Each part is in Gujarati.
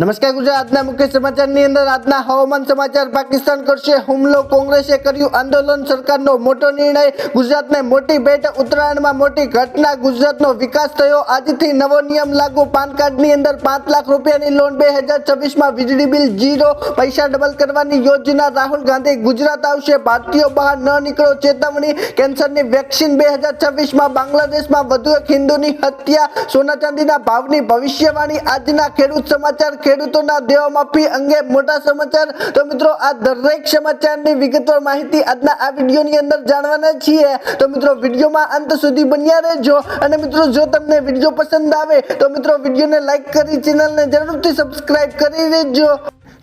નમસ્કાર ગુજરાતના મુખ્ય સમાચારની અંદર આજના હવામાન સમાચાર. પાકિસ્તાન કરશે હુમલો. કોંગ્રેસે કર્યું આંદોલન. સરકારનો મોટો નિર્ણય. ગુજરાતને મોટી ભેટ. ઉત્તરાયણમાં મોટી ઘટના. ગુજરાતનો વિકાસ થયો. આજથી નવો નિયમ લાગુ. પાન કાર્ડની અંદર પાંચ લાખ રૂપિયાની લોન બે હજાર છવ્વીસમાં વીજળી બિલ જીરો પૈસા ડબલ કરવાની યોજના. રાહુલ ગાંધી ગુજરાત આવશે. ભારતીયો બહાર ન નીકળો. ચેતવણી. કેન્સરની વેક્સિન બે હજાર છવ્વીસમાં બાંગ્લાદેશમાં વધુ એક હિન્દુની હત્યા. સોના ચાંદીના ભાવની ભવિષ્યવાણી. આજના ખેડૂત સમાચાર. ખેડૂતોના દેવા માફી અંગે મોટા સમાચાર. તો મિત્રો, આ દરેક સમાચારની વિગતવાર માહિતી આજના આ વિડીયોની અંદર જાણવાના છીએ. તો મિત્રો, વિડીયોમાં અંત સુધી બન્યા રહેજો. અને મિત્રો, જો તમને વીડિયો પસંદ આવે, તો મિત્રો, વિડીયોને લાઈક કરી ચેનલને જરૂરથી સબસ્ક્રાઈબ કરી દેજો.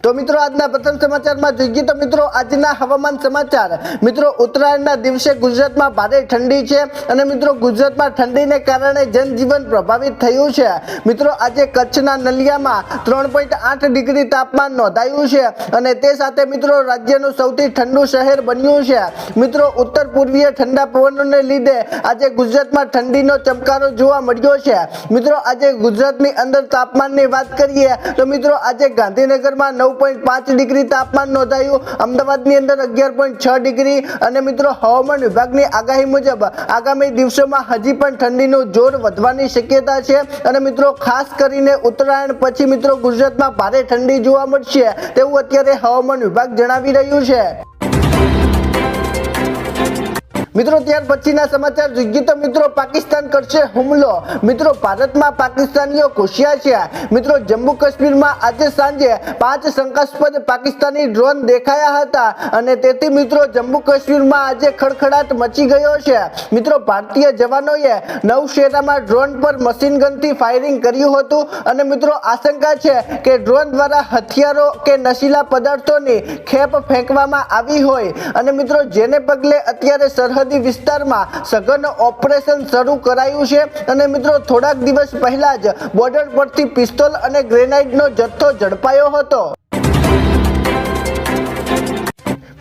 તો મિત્રો આજના પ્રથમ સમાચારમાં જોઈએ તો મિત્રો આજના હવામાન સમાચાર. મિત્રો ઉત્તરાયણના દિવસે ગુજરાતમાં ભારે ઠંડી છે અને મિત્રો ગુજરાતમાં ઠંડીને કારણે જનજીવન પ્રભાવિત થયું છે. મિત્રો આજે કચ્છના નલિયામાં ત્રણ પોઈન્ટ આઠ ડિગ્રી તાપમાન નોંધાયું છે અને તે સાથે મિત્રો રાજ્યનું સૌથી ઠંડુ શહેર બન્યું છે. મિત્રો ઉત્તર પૂર્વીય ઠંડા પવનોને લીધે આજે ગુજરાતમાં ઠંડીનો ચમકારો જોવા મળ્યો છે. મિત્રો આજે ગુજરાતની અંદર તાપમાનની વાત કરીએ તો મિત્રો આજે ગાંધીનગરમાં નવ પોઈન્ટ પાંચ ડિગ્રી તાપમાન નોંધાયું. અમદાવાદની અંદર અગિયાર પોઈન્ટ છ ડિગ્રી. અને મિત્રો, હવામાન વિભાગની આગાહી મુજબ આગામી દિવસોમાં હજી પણ ઠંડીનું જોર વધવાની શક્યતા છે. અને મિત્રો, ખાસ કરીને ઉત્તરાયણ પછી મિત્રો, ગુજરાતમાં ભારે ઠંડી જોવા મળશે. તેવું અત્યારે હવામાન વિભાગ જણાવી રહ્યું છે. મિત્રો, ત્યાર પછીના સમાચાર. જોઈએ તો મિત્રો, પાકિસ્તાન કરશે હુમલો. મિત્રો, ભારતમાં પાકિસ્તાનીઓ ખુશિયા છે. મિત્રો, જમ્મુ કાશ્મીરમાં આજે સાંજે પાંચ શંકાસ્પદ પાકિસ્તાની ડ્રોન દેખાયા હતા અને તેથી મિત્રો, જમ્મુ કાશ્મીરમાં આજે ખડખડાટ મચી ગયો છે. મિત્રો, ભારતીય જવાનોએ નવશેરામાં ડ્રોન પર મશીન ગનથી ફાયરિંગ કર્યું હતું અને મિત્રો, આશંકા છે કે ડ્રોન દ્વારા હથિયારો કે નશીલા પદાર્થોની ખેપ ફેંકવામાં આવી હોય. અને મિત્રો, જેને પગલે અત્યારે સરહદી વિસ્તારમાં સઘન ઓપરેશન શરૂ કરાયું છે. અને મિત્રો, થોડાક દિવસ પહેલા જ બોર્ડર પરથી પિસ્તોલ અને ગ્રેનાઇડનો જથ્થો ઝડપાયો હતો.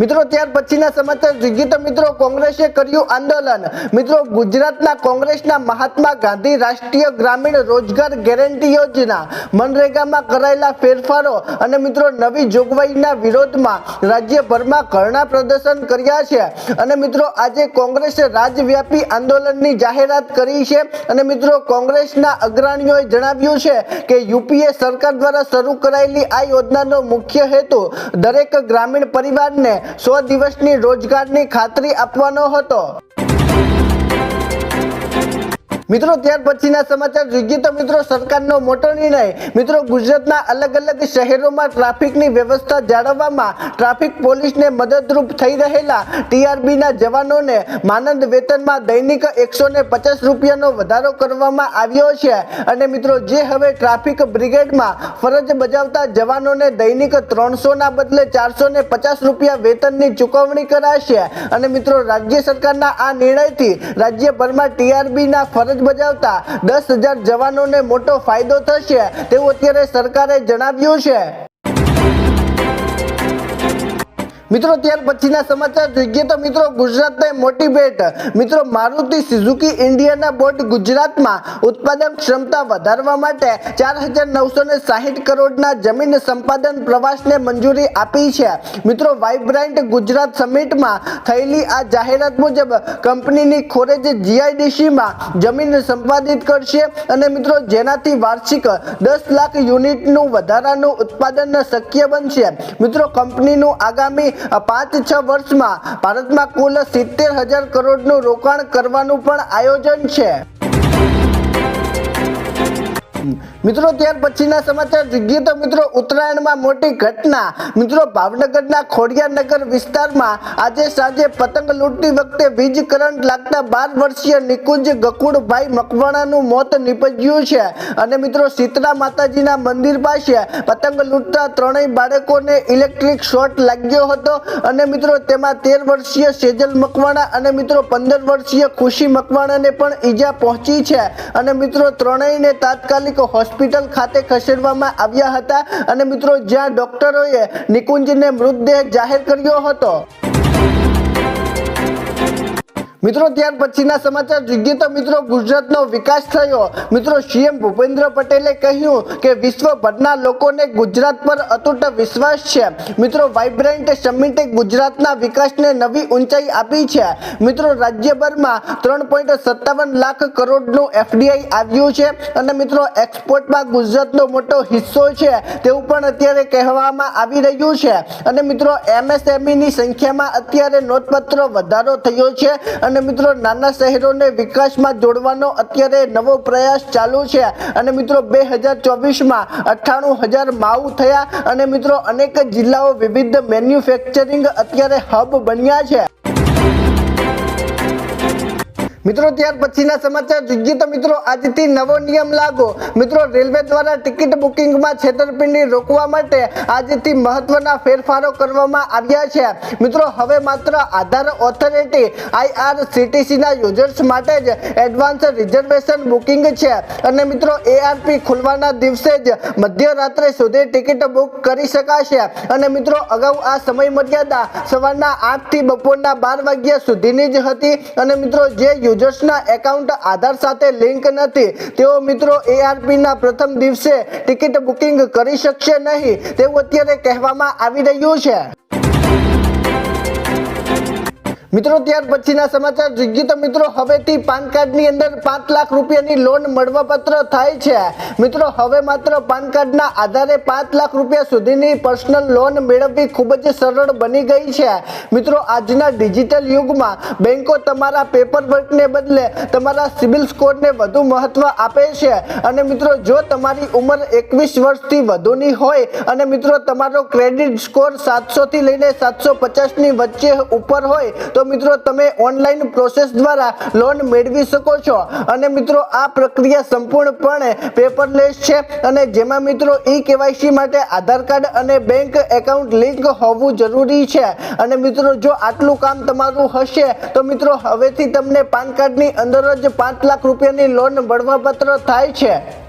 મિત્રો, ત્યાર પછીના સમાચાર જોઈએ તો મિત્રો, કોંગ્રેસે કર્યું આંદોલન. મિત્રો, ગુજરાતના કોંગ્રેસના મહાત્મા ગાંધી રાષ્ટ્રીય ગ્રામીણ રોજગાર ગેરંટી યોજના. મનરેગામાં કરાયેલા ફેરફારો અને મિત્રો, નવી જોગવાઈના વિરોધમાં રાજ્યભરમાં ધરણા પ્રદર્શન કર્યા છે. અને મિત્રો, આજે કોંગ્રેસે રાજવ્યાપી આંદોલનની જાહેરાત કરી છે. અને મિત્રો, કોંગ્રેસના અગ્રણીઓએ જણાવ્યું છે કે યુપીએ સરકાર દ્વારા શરૂ કરાયેલી આ યોજનાનો મુખ્ય હેતુ દરેક ગ્રામીણ પરિવારને સો દિવસની રોજગારની ખાતરી આપવાનો હતો. મિત્રો, ત્યાર પછીના સમાચાર જોઈએ તો મિત્રો, સરકારનો મોટો નિર્ણય. મિત્રો, ગુજરાતના અલગ અલગ શહેરોમાં ટ્રાફિકની વ્યવસ્થા જાળવવામાં ટ્રાફિક પોલીસને મદદરૂપ થઈ રહેલા ટીઆરબીના જવાનોને માનદ વેતનમાં દૈનિક એકસો ને પચાસ રૂપિયાનો વધારો કરવામાં આવ્યો છે. અને મિત્રો, જે હવે ટ્રાફિક બ્રિગેડમાં ફરજ બજાવતા જવાનોને દૈનિક ત્રણસોના બદલે ચારસો ને પચાસ રૂપિયા વેતનની ચૂકવણી કરાશે. અને મિત્રો, રાજ્ય સરકારના આ નિર્ણયથી રાજ્યભરમાં ટીઆરબીના ફરજ બજાવતા દસ હજાર જવાનોને મોટો ફાયદો થશે તેવું અત્યારે સરકારે જણાવ્યું છે મિત્રો, ત્યાર પછીના સમાચાર જોઈએ તો મિત્રો ગુજરાતને મોટી ભેટ. મિત્રો, મારુતિ સુઝુકી ઇન્ડિયાના બોર્ડ ગુજરાતમાં ઉત્પાદન ક્ષમતા વધારવા માટે ચાર હજાર નવસો ને કરોડના જમીન સંપાદન પ્રવાસને મંજૂરી આપી છે. મિત્રો, વાઇબ્રન્ટ ગુજરાત સમિટમાં થયેલી આ જાહેરાત મુજબ કંપનીની ખોરેજ જીઆઈડીસીમાં જમીન સંપાદિત કરશે અને મિત્રો, જેનાથી વાર્ષિક દસ લાખ યુનિટનું વધારાનું ઉત્પાદન શક્ય બનશે. મિત્રો, કંપનીનું આગામી પાંચ છ વર્ષમાં ભારતમાં કુલ સિત્તેર હજાર કરોડનું રોકાણ કરવાનું પણ આયોજન છે. મિત્રો, ત્યાર પછીના સમાચાર જોઈએ તો મિત્રો, ઉત્તરાયણમાં મોટી ઘટના. મિત્રો, ભાવનગરના ખોડિયારનગર વિસ્તારમાં આજે સાંજે પતંગ લૂંટતી વખતે વીજ કરંટ લાગતા બાર વર્ષીય નિકુંજ ગકુળભાઈ મકવાણાનું મોત નીપજ્યું છે. અને મિત્રો શીતળા માતાજીના મંદિર પાસે પતંગ લૂંટતા ત્રણેય બાળકોને ઇલેક્ટ્રિક શોર્ટ લાગ્યો હતો. અને મિત્રો, તેમાં તેર વર્ષીય સેજલ મકવાણા અને મિત્રો, પંદર વર્ષીય ખુશી મકવાણાને પણ ઈજા પહોંચી છે. અને મિત્રો, ત્રણેયને તાત્કાલિક હોસ્પિટલ ખાતે ખસેડવામાં આવ્યા હતા અને મિત્રો જ્યાં ડોક્ટરોએ નિકુંજને મૃતદેહ જાહેર કર્યો હતો. મિત્રો, ત્યાર પછીના સમાચાર જોઈએ તો મિત્રો, ગુજરાતનો વિકાસ થયો. મિત્રો, સીએમ ભૂપેન્દ્ર પટેલે કહ્યું કે વિશ્વભરના લોકોને ગુજરાત પર અતૂટ વિશ્વાસ છે. મિત્રો, વાઇબ્રન્ટ સમિટે ગુજરાતના વિકાસને નવી ઊંચાઈ આપી છે. મિત્રો, રાજ્યભરમાં ત્રણ પોઈન્ટ સત્તાવન લાખ કરોડનું એફડીઆઈ આવ્યું છે અને મિત્રો, એક્સપોર્ટમાં ગુજરાતનો મોટો હિસ્સો છે તેવું પણ અત્યારે કહેવામાં આવી રહ્યું છે. અને મિત્રો, એમએસએમઈની સંખ્યામાં અત્યારે નોંધપત્ર વધારો થયો છે અને મિત્રો, નાના શહેરોને વિકાસમાં જોડવાનો અત્યારે નવો પ્રયાસ ચાલુ છે. અને મિત્રો બે હજાર ચોવીસમાં અઠ્ઠાણું હજાર માઉ થયા. અને મિત્રો, અનેક જિલ્લાઓ વિવિધ મેન્યુફેક્ચરિંગ અત્યારે હબ બન્યા છે. મિત્રો, ત્યાર પછીના સમાચાર જોઈએ તો મિત્રો, આજથી નવો નિયમ લાગુ. મિત્રો, રેલવે દ્વારા ટિકિટ બુકિંગમાં છેતરપિંડી રોકવા માટે આજથી મહત્વના ફેરફારો કરવામાં આવ્યા છે. મિત્રો, હવે માત્ર આધાર ઓથોરિટી આઈઆરસીટીસીના યુઝર્સ માટે જ એડવાન્સ રિઝર્વેશન બુકિંગ છે. અને મિત્રો એઆરપી ખુલવાના દિવસે જ મધ્યરાત્રે સુધી ટિકિટ બુક કરી શકાશે. અને મિત્રો, અગાઉ આ સમય મર્યાદા સવારના આઠથી બપોરના બાર વાગ્યા સુધીની જ હતી. અને મિત્રો, જે યુઝર્સના એકાઉન્ટ આધાર સાથે લિંક નથી. તેઓ મિત્રો એઆરપીના પ્રથમ દિવસે ટિકિટ બુકિંગ કરી શકશે નહીં તેવું અત્યારે કહેવામાં આવી રહ્યું છે. મિત્રો, ત્યાર પછીના સમાચાર જોઈએ તો મિત્રો, હવેથી પાન કાર્ડની અંદર પાંચ લાખ રૂપિયાની લોન મળવાપત્ર થાય છે. મિત્રો, હવે માત્ર પાન કાર્ડના આધારે પાંચ લાખ રૂપિયા સુધીની પર્સનલ લોન મેળવવી ખૂબ જ સરળ બની ગઈ છે. મિત્રો, આજના ડિજિટલ યુગમાં બેંકો તમારા પેપર વર્કને બદલે તમારા સિબિલ સ્કોરને વધુ મહત્વ આપે છે. અને મિત્રો, જો તમારી ઉંમર એકવીસ વર્ષથી વધુની હોય અને મિત્રો, તમારો ક્રેડિટ સ્કોર સાતસોથી લઈને સાતસો પચાસની વચ્ચે ઉપર હોય, તો મિત્રો, તમે ઓનલાઈન પ્રોસેસ દ્વારા લોન મેળવી શકો છો. અને મિત્રો, આ પ્રક્રિયા સંપૂર્ણપણે પેપરલેસ છે. અને જેમાં મિત્રો ઈ કેવાયસી માટે આધાર કાર્ડ અને બેંક એકાઉન્ટ લિંક હોવું જરૂરી છે. અને મિત્રો, જો આટલું કામ તમારું હશે, તો મિત્રો, હવેથી તમને પાન કાર્ડની અંદર જ પાંચ લાખ રૂપિયાની લોન મળવાપત્ર થાય છે.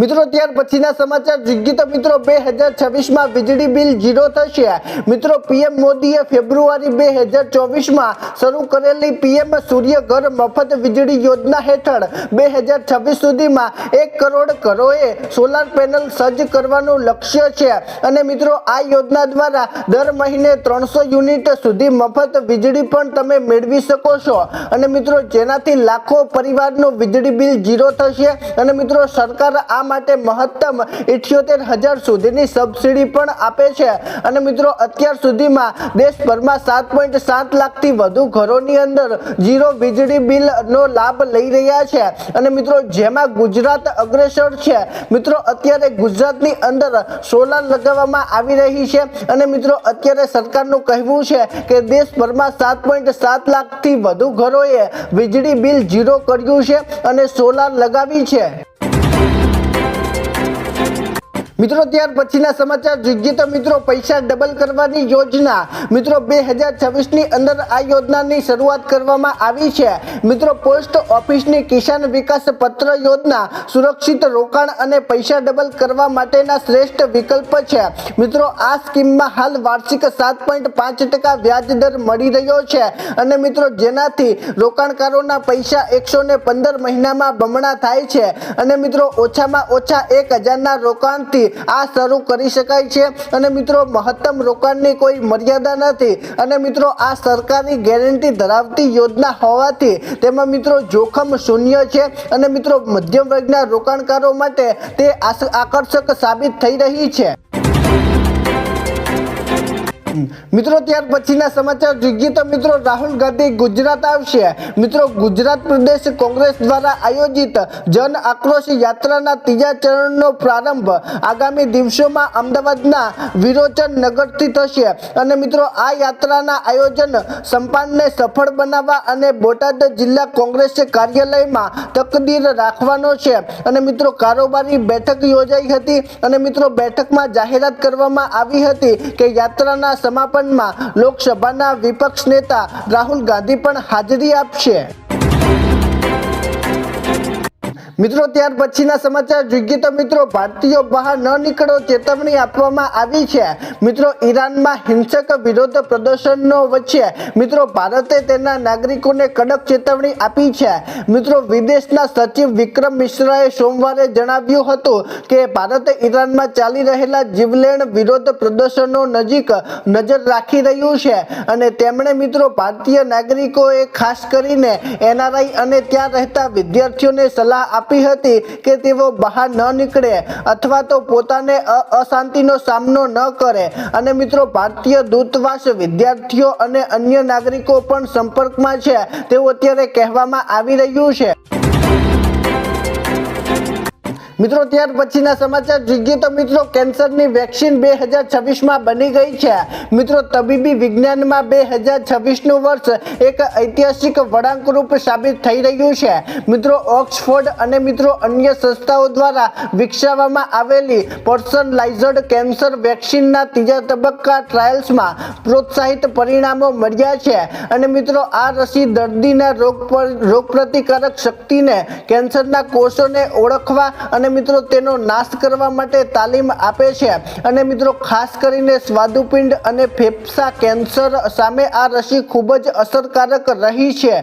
મિત્રો, ત્યાર પછીના સમાચાર. જોઈએ તો મિત્રો બે હજાર છવ્વીસમાં વીજળી બિલ ઝીરો થશે. મિત્રો, પીએમ મોદીએ ફેબ્રુઆરી બે હજાર ચોવીસમાં શરૂ કરેલી પીએમ સૂર્ય ઘર મફત વીજળી યોજના હેઠળ બે હજાર છવ્વીસ સુધીમાં એક કરોડ ઘરોએ સોલાર પેનલ સજ્જ કરવાનું લક્ષ્ય છે. અને મિત્રો, આ યોજના દ્વારા દર મહિને ત્રણસો યુનિટ સુધી મફત વીજળી પણ તમે મેળવી શકો છો. અને મિત્રો, જેનાથી લાખો પરિવારનું વીજળી બિલ ઝીરો થશે. અને મિત્રો, સરકાર આ માટે મહત્તમ ઇઠ્યોતેર હજાર સુધીની સબસિડી પણ આપે છે. અને મિત્રો, અત્યાર સુધીમાં દેશભરમાં સાત પોઈન્ટ સાત લાખથી વધુ ઘરોની અંદર ઝીરો વીજળી બિલનો લાભ લઈ રહ્યા છે. અને મિત્રો, જેમાં ગુજરાત અગ્રેસર છે. મિત્રો, અત્યારે ગુજરાતની અંદર સોલાર લગાવવામાં આવી રહી છે. અને મિત્રો, અત્યારે સરકારનું કહેવું છે કે દેશભરમાં સાત પોઈન્ટ સાત લાખથી વધુ ઘરોએ વીજળી બિલ ઝીરો કર્યું છે અને સોલાર લગાવી છે. મિત્રો, ત્યાર પછીના સમાચાર જોઈએ તો મિત્રો, પૈસા ડબલ કરવાની યોજના. મિત્રો, બે હજાર છવ્વીસની અંદર આ યોજનાની શરૂઆત કરવામાં આવી છે. મિત્રો, પોસ્ટ ઓફિસની કિસાન વિકાસ પત્ર યોજના સુરક્ષિત રોકાણ અને પૈસા ડબલ કરવા માટેના શ્રેષ્ઠ વિકલ્પ છે. મિત્રો, આ સ્કીમમાં હાલ વાર્ષિક સાત પોઈન્ટ પાંચ ટકા વ્યાજ દર મળી રહ્યો છે. અને મિત્રો, જેનાથી રોકાણકારોના પૈસા એકસો ને પંદર મહિનામાં બમણા થાય છે. અને મિત્રો, ઓછામાં ઓછા એક હજારના રોકાણથી આ શરૂ કરી શકાય છે. અને મિત્રો, મહત્તમ રોકાણની કોઈ મર્યાદા નથી. અને મિત્રો, આ સરકારની ગેરંટી ધરાવતી યોજના હોવાથી તેમાં મિત્રો જોખમ શૂન્ય છે. અને મિત્રો, મધ્યમ વર્ગના રોકાણકારો માટે તે આકર્ષક સાબિત થઈ રહી છે. મિત્રો, ત્યાર પછીના સમાચાર જોઈએ તો મિત્રો, રાહુલ ગાંધી ગુજરાત આવશે. મિત્રો, ગુજરાત પ્રદેશ કોંગ્રેસ દ્વારા આયોજિત જન આક્રોશ યાત્રાના ત્રીજા ચરણનો પ્રારંભ આગામી દિવસોમાં અમદાવાદના વિરોચન નગરથી થશે. અને મિત્રો, આ યાત્રાના આયોજન સંપાનને સફળ બનાવવા અને બોટાદ જિલ્લા કોંગ્રેસ કાર્યાલયમાં તકદીર રાખવાનો છે. અને મિત્રો, કારોબારી બેઠક યોજાઈ હતી. અને મિત્રો, બેઠકમાં જાહેરાત કરવામાં આવી હતી કે યાત્રાના સમાપનમાં લોકસભાના વિપક્ષ નેતા રાહુલ ગાંધી પણ હાજરી આપશે. મિત્રો, ત્યાર પછીના સમાચાર જોઈએ તો મિત્રો, ભારતીયો બહાર ન નીકળો ચેતવણી આપવામાં આવી છે. મિત્રો, ઈરાનમાં હિંસક વિરોધ પ્રદર્શનો વચ્ચે મિત્રો, ભારતે તેના નાગરિકોને કડક ચેતવણી આપી છે. મિત્રો, વિદેશના સચિવ વિક્રમ મિશ્રાએ સોમવારે જણાવ્યું હતું કે, ભારતે ઈરાનમાં ચાલી રહેલા જીવલેણ વિરોધ પ્રદર્શનો નજીક નજર રાખી રહ્યું છે અને તેમણે મિત્રો, ભારતીય નાગરિકોએ ખાસ કરીને એનઆરઆઈ અને ત્યાં રહેતા વિદ્યાર્થીઓને સલાહ આપી હતી કે તેઓ બહાર ન નીકળે અથવા તો પોતાને અશાંતિનો સામનો ન કરે. અને મિત્રો, ભારતીય દૂતાવાસ વિદ્યાર્થીઓ અને અન્ય નાગરિકો પણ સંપર્કમાં છે. તેવું અત્યારે કહેવામાં આવી રહ્યું છે. મિત્રો, ત્યાર પછીના સમાચાર જોઈએ તો મિત્રો, કેન્સરની વેક્સિન બે હજાર છવ્વીસમાં બની ગઈ છે. મિત્રો, તબીબી વિજ્ઞાનમાં બે હજાર છવ્વીસનું વર્ષ એક ઐતિહાસિક વળાંકરૂપ સાબિત થઈ રહ્યું છે. મિત્રો, ઓક્સફોર્ડ અને મિત્રો, અન્ય સંસ્થાઓ દ્વારા વિકસાવવામાં આવેલી પર્સનલાઇઝડ કેન્સર વેક્સિનના ત્રીજા તબક્કા ટ્રાયલ્સમાં પ્રોત્સાહિત પરિણામો મળ્યા છે. અને મિત્રો, આ રસી દર્દીના રોગ પર રોગપ્રતિકારક શક્તિને કેન્સરના કોષોને ઓળખવા અને મિત્રો તેનો નાશ કરવા માટે તાલીમ આપે છે. અને મિત્રો ખાસ કરીને સ્વાદુપિંડ અને ફેફસા કેન્સર સામે આ રસી ખૂબ જ અસરકારક રહી છે.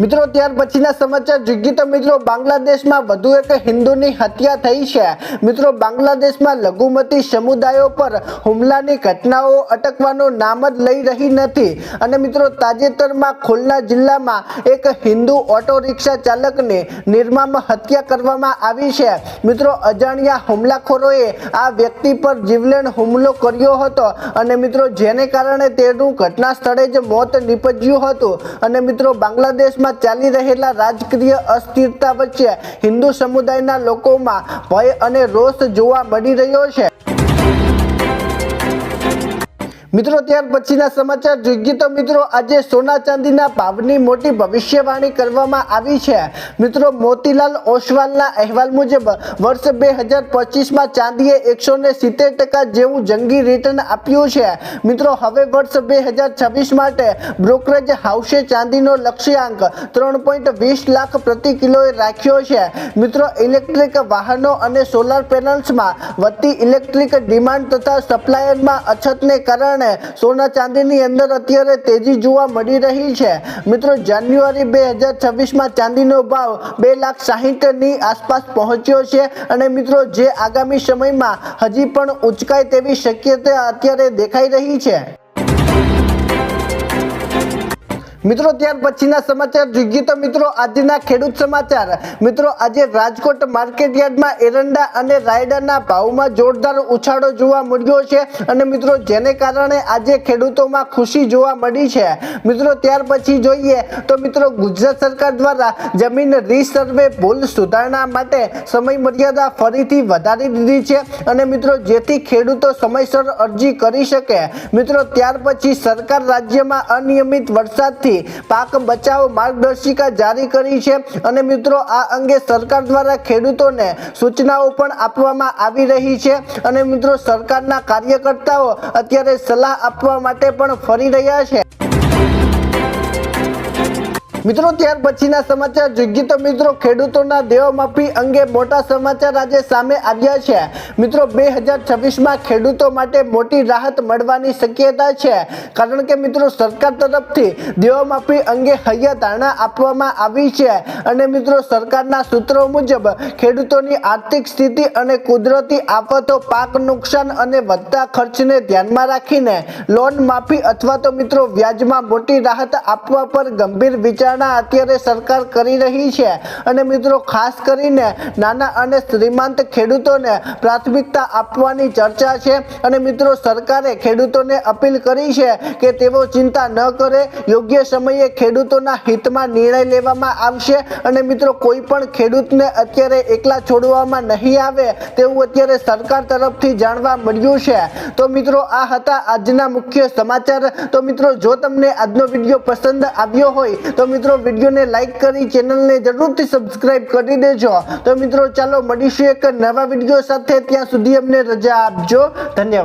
મિત્રો, ત્યાર પછીના સમાચાર. જોઈએ તો મિત્રો, બાંગ્લાદેશમાં વધુ એક હિન્દુની હત્યા થઈ છે. મિત્રો, બાંગ્લાદેશમાં લઘુમતી સમુદાયો પર હુમલાની ઘટનાઓ અટકવાનું નામ જ લઈ રહી નથી. અને મિત્રો, તાજેતરમાં ખુલના જિલ્લામાં એક હિન્દુ ઓટો રિક્ષા ચાલકની નિર્મામ હત્યા કરવામાં આવી છે. મિત્રો, અજાણ્યા હુમલાખોરોએ આ વ્યક્તિ પર જીવલેણ હુમલો કર્યો હતો અને મિત્રો, જેને કારણે તેનું ઘટના સ્થળે જ મોત નીપજ્યું હતું. અને મિત્રો, બાંગ્લાદેશમાં ચાલી રહેલા રાજકીય અસ્થિરતા વચ્ચે હિન્દુ સમુદાયના લોકોમાં ભય અને રોષ જોવા મળી રહ્યો છે. મિત્રો, ત્યાર પછીના સમાચાર જોઈએ તો મિત્રો, આજે સોના ચાંદીના ભાવની મોટી ભવિષ્યવાણી કરવામાં આવી છે. મિત્રો, મોતીલાલ ઓસવાલના અહેવાલ મુજબ, વર્ષ બે હજાર પચીસમાં ચાંદીએ એકસો ને સિત્તેર ટકા જેવું જંગી રિટર્ન આપ્યું છે. મિત્રો, હવે વર્ષ બે હજાર છવ્વીસ માટે બ્રોકરેજ હાઉસે ચાંદીનો લક્ષ્યાંક ત્રણ પોઈન્ટ વીસ લાખ પ્રતિ કિલોએ રાખ્યો છે. મિત્રો, ઇલેક્ટ્રિક વાહનો અને સોલાર પેનલ્સમાં વધતી ઇલેક્ટ્રિક ડિમાન્ડ તથા સપ્લાયરમાં અછતને કારણે સોના ચાંદીની અંદર અત્યારે તેજી જોવા મળી રહી છે. મિત્રો, જાન્યુઆરી બે હજાર છવ્વીસમાં ચાંદીનો ભાવ બે લાખ સાહીઠની આસપાસ પહોંચ્યો છે અને મિત્રો, જે આગામી સમયમાં હજી પણ ઉંચકાય તેવી શક્યતા અત્યારે દેખાઈ રહી છે. મિત્રો, ત્યાર પછીના સમાચાર જોઈએ તો મિત્રો, આજના ખેડૂત સમાચાર. મિત્રો, આજે રાજકોટ માર્કેટ યાર્ડમાં એરંડા અને રાયડાના ભાવમાં જોરદાર ઉછાળો જોવા મળ્યો છે અને મિત્રો, જેને કારણે આજે ખેડૂતોમાં ખુશી જોવા મળી છે. મિત્રો, ત્યાર પછી જોઈએ તો મિત્રો, ગુજરાત સરકાર દ્વારા જમીન રીસર્વે ભૂલ સુધારણા માટે સમય મર્યાદા ફરીથી વધારી દીધી છે અને મિત્રો, જેથી ખેડૂતો સમયસર અરજી કરી શકે. મિત્રો, ત્યાર પછી સરકાર રાજ્યમાં અનિયમિત વરસાદથી પાક બચાવ માર્ગદર્શિકા જારી કરી છે અને મિત્રો આ અંગે સરકાર દ્વારા ખેડૂતોને સૂચનાઓ પણ આપવામાં આવી રહી છે અને મિત્રો સરકારના કાર્યકર્તાઓ અત્યારે સલાહ આપવા માટે પણ ફરી રહ્યા છે. મિત્રો, ત્યાર પછીના સમાચાર જોઈએ તો મિત્રો, ખેડૂતોના દેવામાફી અંગે મોટા સમાચાર આજે સામે આવ્યા છે. મિત્રો, બે હજાર છવ્વીસમાં ખેડૂતો માટે મોટી રાહત મળવાની શક્યતા છે. કારણ કે મિત્રો, સરકાર તરફથી દેવામાફી અંગે હૈયા ધારણા આપવામાં આવી છે. અને મિત્રો, સરકારના સૂત્રો મુજબ ખેડૂતોની આર્થિક સ્થિતિ અને કુદરતી આફતો, પાક નુકસાન અને વધતા ખર્ચને ધ્યાનમાં રાખીને લોન માફી અથવા તો મિત્રો, વ્યાજમાં મોટી રાહત આપવા પર ગંભીર વિચારણા અત્યારે સરકાર કરી રહી છે. અને મિત્રો, ખાસ કરીને નાના અને શ્રીમંત ખેડૂતોને પ્રાથમિકતા આપવાની ચર્ચા છે. અને મિત્રો, સરકારે ખેડૂતોને અપીલ કરી છે કે તેઓ ચિંતા ન કરે. યોગ્ય સમયે ખેડૂતોના હિતમાં નિર્ણય લેવામાં આવશે. અને મિત્રો, કોઈ પણ ખેડૂતને અત્યારે એકલા છોડવામાં નહીં આવે તેવું અત્યારે સરકાર તરફથી જાણવા મળ્યું છે. તો મિત્રો, આ હતા આજના મુખ્ય સમાચાર. તો મિત્રો, જો તમને આજનો વીડિયો પસંદ આવ્યો હોય, તો મિત્રો વિડીયોને લાઈક કરી ચેનલને જરૂરથી સબસ્ક્રાઇબ કરી દેજો. તો મિત્રો, ચાલો મળીશું એક નવા વીડિયો સાથે. ત્યાં સુધી અમને રજા આપજો. ધન્યવાદ.